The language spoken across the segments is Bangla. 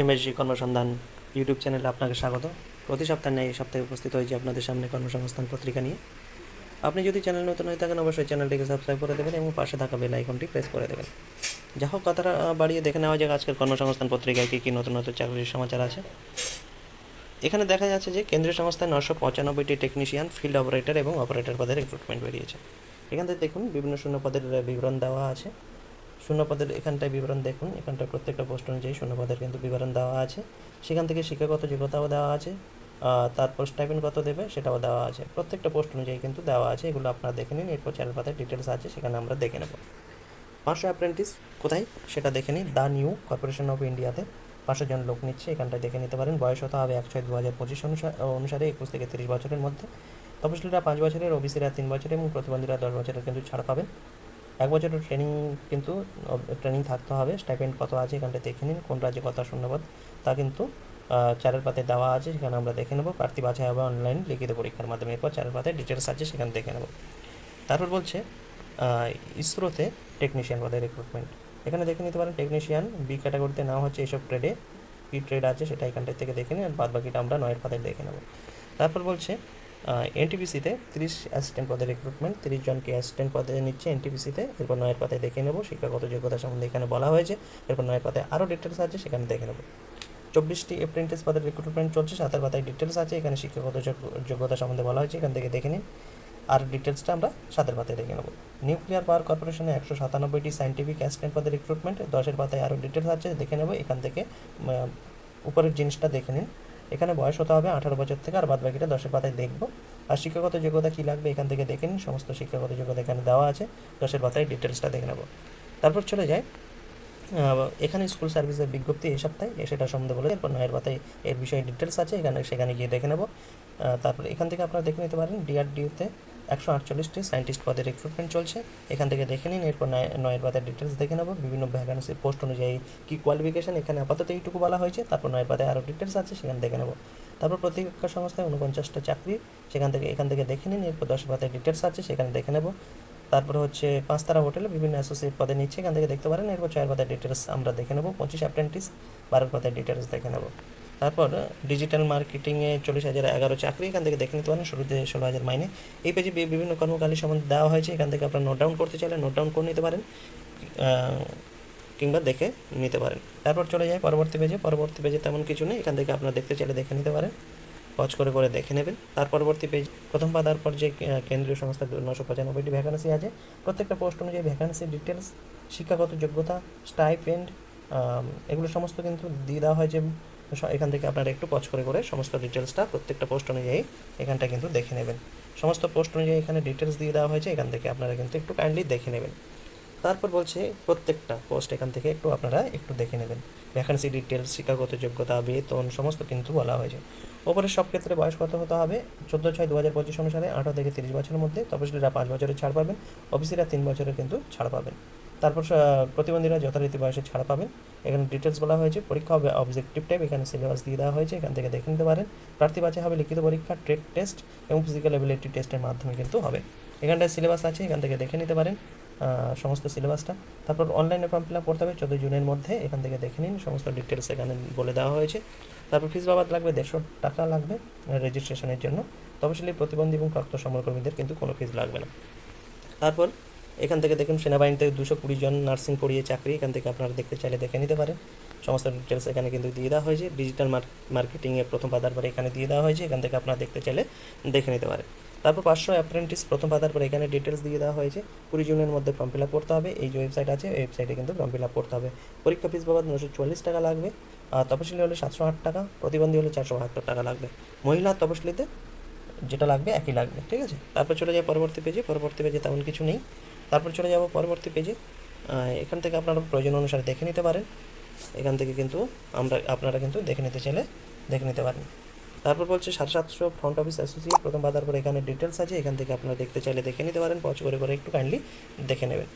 এমএসজি কর্মসন্ধান ইউটিউব চ্যানেলে আপনাকে স্বাগত। প্রতি সপ্তাহে এই সপ্তাহে উপস্থিত হয়েছি আপনাদের সামনে কর্মসংস্থান পত্রিকা নিয়ে। আপনি যদি চ্যানেল নতুন হয়ে থাকেন, অবশ্যই চ্যানেলটিকে সাবস্ক্রাইব করে দেবেন এবং পাশে থাকা বেল আইকনটি প্রেস করে দেবেন। যা হোক, কথাটা বাড়িয়ে দেখে নেওয়া যাক আজকের কর্মসংস্থান পত্রিকায় কী কী নতুন নতুন চাকরির সমাচার আছে। এখানে দেখা যাচ্ছে যে কেন্দ্রীয় সংস্থায় নশো পঁচানব্বইটি টেকনিশিয়ান ফিল্ড অপারেটর এবং অপারেটর পদের রিক্রুটমেন্ট বেরিয়েছে। এখান থেকে দেখুন, বিভিন্ন শূন্য পদের বিবরণ দেওয়া আছে। শূন্য পদের এখানটায় বিবরণ দেখুন। এখানটায় প্রত্যেকটা পোস্ট অনুযায়ী শূন্য পদের কিন্তু বিবরণ দেওয়া আছে। সেখান থেকে শিক্ষাগত যোগ্যতাও দেওয়া আছে। তারপর স্টাইপেন্ড কত দেবে সেটাও দেওয়া আছে। প্রত্যেকটা পোস্ট অনুযায়ী কিন্তু দেওয়া আছে। এগুলো আপনারা দেখে নিন। এরপর চ্যানেল পাতায় ডিটেলস আছে, সেখানে আমরা দেখে নেব। পাঁচশো অ্যাপ্রেন্টিস কোথায়? সেটা দেখে নিন। দ্য নিউ কর্পোরেশন অফ ইন্ডিয়াতে পাঁচশো জন লোক নিচ্ছে। এখানটায় দেখে নিতে পারেন। বয়স হতে হবে এক ছয় দু হাজার পঁচিশ অনুসা- অনুসারে একুশ থেকে তিরিশ বছরের মধ্যে। তপশিলীরা পাঁচ বছরের, ওবিসিরা তিন বছরের এবং প্রতিবন্ধীরা দশ বছরের কিন্তু ছাড় পাবেন। এক বছরের ট্রেনিং কিন্তু ট্রেনিং থাকতে হবে। স্টাইপেন্ড কত আছে এখানটা দেখে নিন, কোন রাজ্যে কত শূন্যপদ, তা কিন্তু চারের পাতে দেওয়া আছে, সেখানে আমরা দেখে নেব। প্রার্থী বাছাই হবে অনলাইন লিখিত পরীক্ষার মাধ্যমে। এরপর চারের পাতে ডিটেলস আছে, সেখানে দেখে নেব। তারপর বলছে ইসরোতে টেকনিশিয়ান পদে রিক্রুটমেন্ট এখানে দেখে নিতে পারেন টেকনিশিয়ান বি ক্যাটাগরিতে নেওয়া হচ্ছে এইসব ট্রেডে কী ট্রেড আছে সেটা এখানটার থেকে দেখে নিন আর বাদ বাকিটা আমরা নয়ের পাতে দেখে নেব। তারপর বলছে এনটিপিসিতে তিরিশ অ্যাসিস্ট্যান্ট পদে রিক্রুটমেন্ট তিরিশ জনকে অ্যাসিস্ট্যান্ট পদে নিচ্ছে এনটিপিসিতে এরপর নয়ের পাতায় দেখে নেব, শিক্ষাগত যোগ্যতা সম্বন্ধে এখানে বলা হয়েছে। এরপর নয়ের পাতায় আরও ডিটেলস আছে, সেখানে দেখে নেব। চব্বিশটি অ্যাপ্রেন্টিস পদের রিক্রুটমেন্ট চলছে, সাতের পাতায় ডিটেলস আছে, এখানে শিক্ষাগত যোগ্যতা সম্বন্ধে বলা হয়েছে, এখান থেকে দেখে নিন। আর ডিটেলসটা আমরা সাতের পাতায় দেখে নেব। নিউক্লিয়ার পাওয়ার কর্পোরেশনে একশো সাতানব্বইটি সাইন্টিফিক অ্যাসিস্ট্যান্ট পদের রিক্রুটমেন্ট দশের পাতায় আরও ডিটেলস আছে, দেখে নেব। এখান থেকে উপরের জিনিসটা দেখে নিন। এখানে বয়স হতে হবে আঠারো বছর থেকে, আর বাদ বাকিটা দশের পাতায় দেখব। আর শিক্ষাগত যোগ্যতা কী লাগবে এখান থেকে দেখে নিন। সমস্ত শিক্ষাগত যোগ্যতা এখানে দেওয়া আছে। দশের পাতায় ডিটেলসটা দেখে নেব। তারপর চলে যায় এখানে স্কুল সার্ভিসের বিজ্ঞপ্তি এই সপ্তাহে সেটা সম্বন্ধে বলে এরপর নয়ের পাতায় এর বিষয়ে ডিটেলস আছে। এখানে, সেখানে গিয়ে দেখে নেব। তারপর এখান থেকে আপনারা দেখে নিতে পারেন ডিআরডিওতে একশো আটচল্লিশটি সায়েন্টিস্ট পদে রিক্রুটমেন্ট চলছে। এখান থেকে দেখে নিন, এরপর নয়, নয়ের পাতায় ডিটেলস দেখে নেব। বিভিন্ন ভ্যাকান্সি পোস্ট অনুযায়ী কী কোয়ালিফিকেশান এখানে আপাতত এইটুকু বলা হয়েছে। তারপর নয়ের পাতায় আরও ডিটেলস আছে, সেখানে দেখে নেব। তারপর প্রতিরক্ষা সংস্থায় উনপঞ্চাশটা চাকরি, সেখান থেকে, এখান থেকে দেখে নিন, এরপর দশ পাতায় ডিটেলস আছে, সেখানে দেখে নেব। তারপর হচ্ছে পাঁচতারা হোটেলে বিভিন্ন অ্যাসোসিয়েট পদে নিচ্ছে, এখান থেকে দেখতে পারেন। এরপর চার পাতায় ডিটেলস আমরা দেখে নেব। পঁচিশ অ্যাপ্রেন্টিস বারোর পাতায় ডিটেলস দেখে নেব। তারপর ডিজিটাল মার্কেটিংয়ে চল্লিশ হাজার এগারো চাকরি, এখান থেকে দেখে নিতে পারেন শুরুতে ষোলো হাজার মাইনে। এই পেজে বিভিন্ন কর্মকালী সম্বন্ধে দেওয়া হয়েছে, এখান থেকে আপনারা নোট ডাউন করতে চাইলে নোট ডাউন করে নিতে পারেন কিংবা দেখে নিতে পারেন। তারপর চলে যায় পরবর্তী পেজে পরবর্তী পেজে তেমন কিছু নেই, এখান থেকে আপনারা দেখতে চাইলে দেখে নিতে পারেন। পজ করে করে দেখে নেবেন। তার পরবর্তী পেজ প্রথম পাতার পর যে কেন্দ্রীয় সংস্থা নশো পঁচানব্বইটি ভ্যাকান্সি আছে, প্রত্যেকটা পোস্ট অনুযায়ী ভ্যাকান্সি ডিটেলস শিক্ষাগত যোগ্যতা স্টাইপেন্ড এগুলো সমস্ত কিন্তু দিয়ে দেওয়া হয়েছে। এখান থেকে আপনারা একটু পজ করে করে সমস্ত ডিটেলসটা প্রত্যেকটা পোস্ট অনুযায়ী এখানটা কিন্তু দেখে নেবেন। সমস্ত পোস্ট অনুযায়ী এখানে ডিটেলস দিয়ে দেওয়া হয়েছে, এখান থেকে আপনারা কিন্তু একটু কাইন্ডলি দেখে নেবেন। তারপর বলছে প্রত্যেকটা পোস্ট এখান থেকে একটু আপনারা একটু দেখে নেবেন। ভ্যাকান্সি ডিটেলস শিক্ষাগত যোগ্যতা, বেতন, সমস্ত কিন্তু বলা হয়েছে। ওপরের সব ক্ষেত্রে বয়স কত হতে হবে? চোদ্দ ছয় দু হাজার পঁচিশ অনুসারে আঠারো থেকে তিরিশ বছরের মধ্যে। তপশিলীরা পাঁচ বছরের ছাড় পাবেন। অফিসিরা তিন বছরের কিন্তু ছাড় পাবেন। তারপর প্রতিবন্ধীরা যথারীতি বয়সে ছাড় পাবেন এখানে ডিটেলস বলা হয়েছে, পরীক্ষা হবে অবজেক্টিভ টাইপ এখানে সিলেবাস দিয়ে দেওয়া হয়েছে, এখান থেকে দেখে নিতে পারেন। প্রার্থী বাছাই হবে লিখিত পরীক্ষা ট্রেড টেস্ট এবং ফিজিক্যাল এবিলিটি টেস্টের মাধ্যমে কিন্তু হবে। এখানটায় সিলেবাস আছে, এখান থেকে দেখে নিতে পারেন সমস্ত সিলেবাসটা তারপর অনলাইনে ফর্ম ফিল আপ করতে হবে, চোদ্দোই জুনের মধ্যে এখান থেকে দেখে নিন, সমস্ত ডিটেলস এখানে বলে দেওয়া হয়েছে। তারপর ফিস বাবাদ লাগবে দেড়শো টাকা লাগবে রেজিস্ট্রেশনের জন্য। তপশিলি প্রতিবন্ধী এবং প্রাপ্ত সমরকর্মীদের কিন্তু কোনো ফিস লাগবে না। তারপর এখান থেকে দেখুন সেনাবাহিনীতে দুশো কুড়ি জন নার্সিং পড়িয়ে চাকরি, এখান থেকে আপনারা দেখতে চাইলে দেখে নিতে পারেন। সমস্ত ডিটেলস এখানে কিন্তু দিয়ে দেওয়া হয়েছে। ডিজিটাল মার্কেটিংয়ে প্রথম পাতার পরে এখানে দিয়ে দেওয়া হয়েছে। এখান থেকে আপনারা দেখতে চাইলে দেখে নিতে পারেন। তারপর পাঁচশো অ্যাপ্রেন্টিস প্রথম পাতার পরে এখানে ডিটেলস দিয়ে দেওয়া হয়েছে। কুড়ি জুনের মধ্যে ফর্ম ফিল আপ করতে হবে। এই যে ওয়েবসাইট আছে ওয়েবসাইটে কিন্তু ফর্ম ফিল আপ করতে হবে। পরীক্ষা ফিস বাবদ নশো চল্লিশ টাকা লাগবে। আর তপশিলি হলে সাতশো আট টাকা, প্রতিবন্ধী হলে চারশো বাহাত্তর টাকা লাগবে। মহিলা তপশিলিতে যেটা লাগবে একই লাগবে, ঠিক আছে? তারপর চলে যায় পরবর্তী পেজে পরবর্তী পেজে তেমন কিছু নেই। তারপর চলে যাব পরবর্তী পেজে এখান থেকে আপনারা প্রয়োজন অনুসারে দেখে নিতে পারেন। এখান থেকে কিন্তু আমরা, আপনারা কিন্তু দেখে নিতে চাইলে দেখে নিতে পারেন। তারপর বলছে সাড়ে সাতশো ফ্রন্ট অফিস অ্যাসোসিয়েট প্রথম বাধার পর এখানে ডিটেলস আছে। এখান থেকে আপনারা দেখতে চাইলে দেখে নিতে পারেন। পচ করে করে একটু কাইন্ডলি দেখে নেবেন।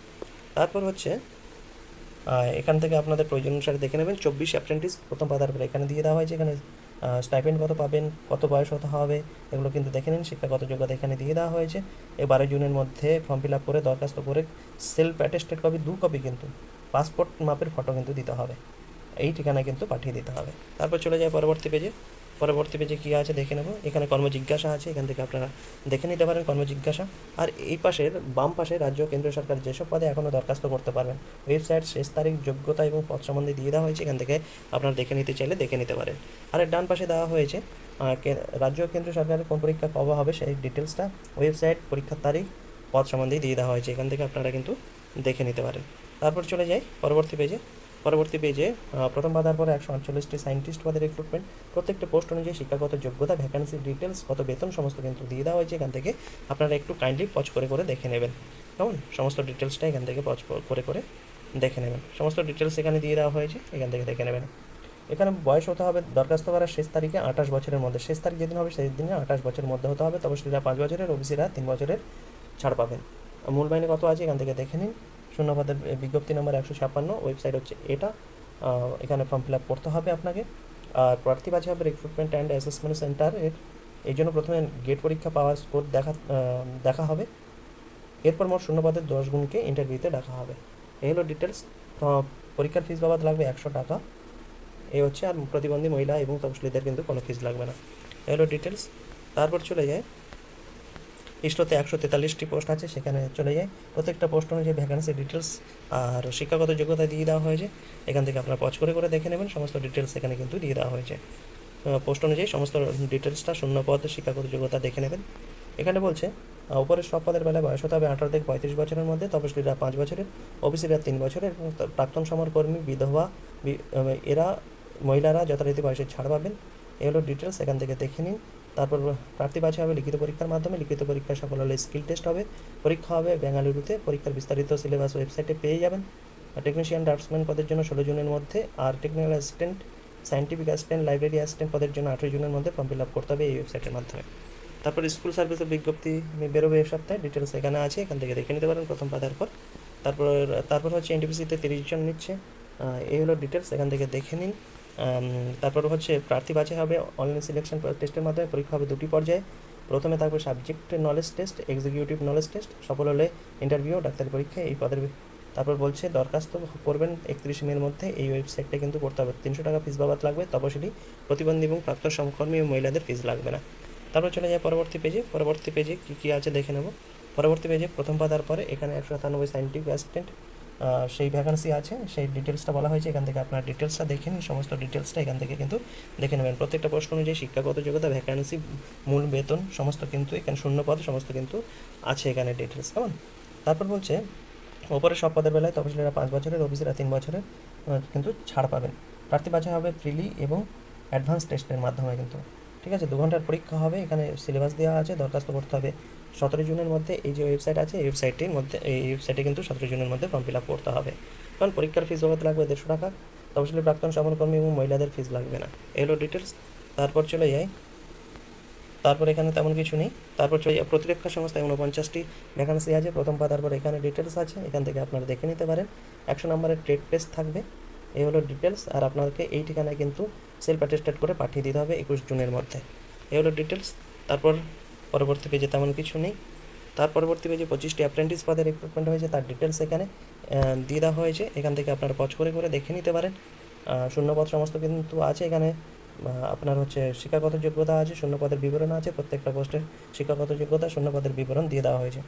তারপর হচ্ছে এখান থেকে আপনাদের প্রয়োজন অনুসারে দেখে নেবেন। চব্বিশ অ্যাপ্রেন্টিস প্রথম পাতার পরে এখানে দিয়ে দেওয়া হয়েছে। এখানে স্টাইপেন্ড কত পাবেন, কত বয়স হতে হবে, এগুলো কিন্তু দেখে নিন, শিক্ষাগত যোগ্যতা এখানে দিয়ে দেওয়া হয়েছে। এই বারো জুনের মধ্যে ফর্ম ফিল আপ করে, দরখাস্ত করে সেলফ অ্যাটেস্টেড কপি দু কপি কিন্তু পাসপোর্ট মাপের ফটো কিন্তু দিতে হবে। এই ঠিকানায় কিন্তু পাঠিয়ে দিতে হবে। তারপর চলে যায় পরবর্তী পেজে পরবর্তী পেজে কী আছে দেখে নেব। এখানে কর্মজিজ্ঞাসা আছে, এখান থেকে আপনারা দেখে নিতে পারেন কর্মজিজ্ঞাসা। আর এই পাশের, বাম পাশে রাজ্য ও কেন্দ্রীয় সরকার যেসব পদে এখনও দরখাস্ত করতে পারবেন, ওয়েবসাইট, শেষ তারিখ, যোগ্যতা এবং পদ সম্বন্ধে দিয়ে দেওয়া হয়েছে, এখান থেকে আপনারা দেখে নিতে চাইলে দেখে নিতে পারেন। আর ডান পাশে দেওয়া হয়েছে রাজ্য কেন্দ্র সরকারের কোন পরীক্ষা কবে হবে সেই ডিটেলসটা ওয়েবসাইট, পরীক্ষার তারিখ, পদ সম্বন্ধেই দিয়ে দেওয়া হয়েছে, এখান থেকে আপনারা কিন্তু দেখে নিতে পারেন। তারপর চলে যাই পরবর্তী পেজে পরবর্তী পেজে প্রথম বাধার পরে একশো আটচল্লিশটি সায়েন্টিস্ট পদের রিক্রুটমেন্ট প্রত্যেকটা পোস্ট অনুযায়ী শিক্ষাগত যোগ্যতা ভ্যাকান্সি ডিটেলস কত বেতন, সমস্ত কিন্তু দিয়ে দেওয়া হয়েছে। এখান থেকে আপনারা একটু কাইন্ডলি পজ করে করে দেখে নেবেন। কেমন? সমস্ত ডিটেলসটা এখান থেকে পজ করে করে দেখে নেবেন। সমস্ত ডিটেলস এখানে দিয়ে দেওয়া হয়েছে, এখান থেকে দেখে নেবেন। এখানে বয়স হতে হবে, দরখাস্ত করার শেষ তারিখে আঠাশ বছরের মধ্যে। শেষ তারিখ যেদিন হবে, সেই দিনে আঠাশ বছরের মধ্যে হতে হবে। তপশিলীরা পাঁচ বছরের, ওবিসিরা তিন বছরের ছাড় পাবেন। মূল বাহিনী কত আছে? এখান থেকে দেখে নিন। শূন্য পদের বিজ্ঞপ্তি নম্বর একশো ছাপ্পান্ন ওয়েবসাইট হচ্ছে এটা। এখানে ফর্ম ফিল আপ করতে হবে আপনাকে। আর প্রার্থী বাছাই হবে রিক্রুটমেন্ট অ্যান্ড অ্যাসেসমেন্ট সেন্টার এর এই জন্য প্রথমে গেট পরীক্ষা পাওয়ার স্কোর দেখা দেখা হবে। এরপর মোট শূন্য পদের দশ গুণকে ইন্টারভিউতে ডাকা হবে। এই হলো ডিটেলস পরীক্ষার ফিস বাবদ লাগবে একশো টাকা। এই হচ্ছে আর প্রতিবন্ধী মহিলা এবং তপশিলীদের কিন্তু কোনো ফিস লাগবে না। এই হলো ডিটেলস তারপর চলে যায় ইস্টোতে একশো তেতাল্লিশটি পোস্ট আছে, সেখানে চলে যায়। প্রত্যেকটা পোস্ট অনুযায়ী ভ্যাকান্সি ডিটেলস আর শিক্ষাগত যোগ্যতা দিয়ে দেওয়া হয়েছে। এখান থেকে আপনারা পজ করে করে দেখে নেবেন, সমস্ত ডিটেলস এখানে কিন্তু দিয়ে দেওয়া হয়েছে। পোস্ট অনুযায়ী সমস্ত ডিটেলসটা শূন্য পদ, শিক্ষাগত যোগ্যতা দেখে নেবেন। এখানে বলছে উপরের সব পদের বেলায় বয়স হতে হবে আঠারো থেকে পঁয়ত্রিশ বছরের মধ্যে, তপশিলীরা পাঁচ বছরের, ওবিসিরা তিন বছরের এবং প্রাক্তন সমরকর্মী বিধবা এরা, মহিলারা যথারীতি বয়সে ছাড় পাবেন। এগুলো ডিটেলস এখান থেকে দেখে নিন। তারপর প্রার্থী বাছাই হবে, লিখিত পরীক্ষার মাধ্যমে, লিখিত পরীক্ষায় সফল হলে স্কিল টেস্ট হবে, পরীক্ষা হবে বেঙ্গালুরুতে পরীক্ষার বিস্তারিত সিলেবাস ওয়েবসাইটে পেয়ে যাবেন। টেকনিশিয়ান ড্রাফটসম্যান পদের জন্য ষোলো জুনের মধ্যে, আর technical assistant scientific assistant library assistant পদের জন্য আঠেরো জুনের মধ্যে ফর্ম ফিল আপ করতে হবে এই ওয়েবসাইটের মাধ্যমে। তারপর স্কুল সার্ভিসের বিজ্ঞপ্তি বেরোবে এই সপ্তাহে ডিটেলস এখানে আছে, এখান থেকে দেখে নিতে পারেন প্রথম পাতার পর। তারপর তারপর হচ্ছে এনটিপিসিতে তিরিশ জন নিচ্ছে এই হলো ডিটেলস এখান থেকে দেখে নিন। তারপর হচ্ছে প্রার্থী বাছাই হবে অনলাইন সিলেকশন টেস্টের মাধ্যমে, পরীক্ষা হবে দুটি পর্যায়ে। প্রথমে থাকবে subject knowledge test executive knowledge test সফল হলে ইন্টারভিউ ডাক্তারি পরীক্ষা এই পদের তারপর বলছে, দরখাস্ত করবেন একত্রিশ মের মধ্যে, এই ওয়েবসাইটটা কিন্তু করতে হবে। তিনশো টাকা ফিস বাবদ লাগবে, তপশিলি, প্রতিবন্ধী এবং প্রাপ্ত সমকর্মী মহিলাদের ফিস লাগবে না। তারপর চলে যায় পরবর্তী পেজে পরবর্তী পেজে কী কী আছে দেখে নেব। পরবর্তী পেজে প্রথম পাতার পরে এখানে একশো সাতানব্বই সাইন্টিফিক অ্যাসিস্ট্যান্ট সেই ভ্যাকান্সি আছে, সেই ডিটেলসটা বলা হয়েছে, এখান থেকে আপনার ডিটেলসটা দেখে নিন, সমস্ত ডিটেলসটা এখান থেকে কিন্তু দেখে নেবেন। প্রত্যেকটা প্রশ্ন অনুযায়ী শিক্ষাগত যোগ্যতা ভ্যাকান্সি মূল বেতন, সমস্ত কিন্তু এখানে শূন্য পদ, সমস্ত কিন্তু আছে এখানে ডিটেলস কেমন? তারপর বলছে ওপরে সব পদের বেলায় তপশিলীরা পাঁচ বছরের অফিসেরা তিন বছরের কিন্তু ছাড় পাবেন। প্রার্থী বাছাই হবে প্রিলি এবং অ্যাডভান্স টেস্টের মাধ্যমে কিন্তু। ঠিক আছে, দু ঘণ্টার পরীক্ষা হবে, এখানে সিলেবাস দেওয়া আছে, দরখাস্ত করতে হবে সতেরো জুনের মধ্যে এই যে ওয়েবসাইট আছে, এই ওয়েবসাইটের মধ্যে, এই ওয়েবসাইটে কিন্তু সতেরো জুনের মধ্যে ফর্ম ফিল আপ করতে হবে। কারণ পরীক্ষার ফিস বাবদ লাগবে দেড়শো টাকা তপশিলি প্রাক্তন সমরকর্মী এবং মহিলাদের ফিস লাগবে না। এলো ডিটেলস তারপর চলে যাই। তারপর এখানে তেমন কিছু নেই। তারপর চলে প্রতিরক্ষা সংস্থায় উনপঞ্চাশটি ভ্যাকান্সি আছে। প্রথম পাতার পর এখানে ডিটেলস আছে। এখান থেকে আপনারা দেখে নিতে পারেন। একশো নম্বরের ট্রেড টেস্ট থাকবে। এই হলো ডিটেলস আর আপনাকে এই ঠিকানায় কিন্তু সেলফ অ্যাটেস্টেড করে পাঠিয়ে দিতে হবে একুশ জুনের মধ্যে। এই হলো ডিটেলস তারপর পরবর্তী পেজে তেমন কিছু নেই। তার পরবর্তী পেজে পঁচিশটি অ্যাপ্রেন্টিস পদে রিক্রুটমেন্ট হয়েছে, তার ডিটেলস এখানে দিয়ে দেওয়া হয়েছে। এখান থেকে আপনারা পজ করে করে দেখে নিতে পারেন। শূন্যপদ সমস্ত কিন্তু আছে এখানে। আপনার হচ্ছে শিক্ষাগত যোগ্যতা আছে, শূন্যপদের বিবরণ আছে, প্রত্যেকটা পোস্টের শিক্ষাগত যোগ্যতা, শূন্যপদের বিবরণ দিয়ে দেওয়া হয়েছে।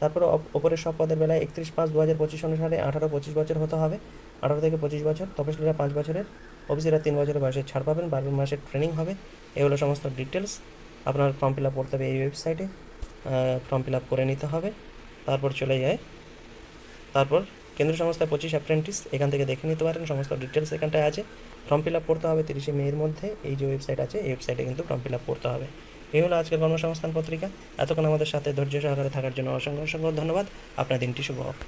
তারপরে ওপরের সব পদের বেলায় একত্রিশ পাঁচ দু হাজার পঁচিশ অনুসারে আঠারো পঁচিশ বছর হতে হবে। আঠারো থেকে পঁচিশ বছর তপশিলীরা পাঁচ বছরের অফিসিরা তিন বছরের বয়সে ছাড় পাবেন, বারো মাসের ট্রেনিং হবে। এগুলো সমস্ত ডিটেলস আপনার ফর্ম ফিল আপ করতে হবে এই ওয়েবসাইটে ফর্ম ফিল আপ করে নিতে হবে। তারপর চলে যায় তারপর কেন্দ্র সংস্থায় পঁচিশ অ্যাপ্রেন্টিস এখান থেকে দেখে নিতে পারেন, সমস্ত ডিটেলস এখানটায় আছে। ফর্ম ফিল আপ করতে হবে তিরিশে মেয়ের মধ্যে, এই যে ওয়েবসাইট আছে, এই ওয়েবসাইটে কিন্তু ফর্ম ফিল আপ করতে হবে। এই হলো আজকের কর্মসংস্থান পত্রিকা। এতক্ষণ আমাদের সাথে ধৈর্য সহকারে থাকার জন্য অসংখ্য অসংখ্য ধন্যবাদ। আপনার দিনটি শুভ হোক।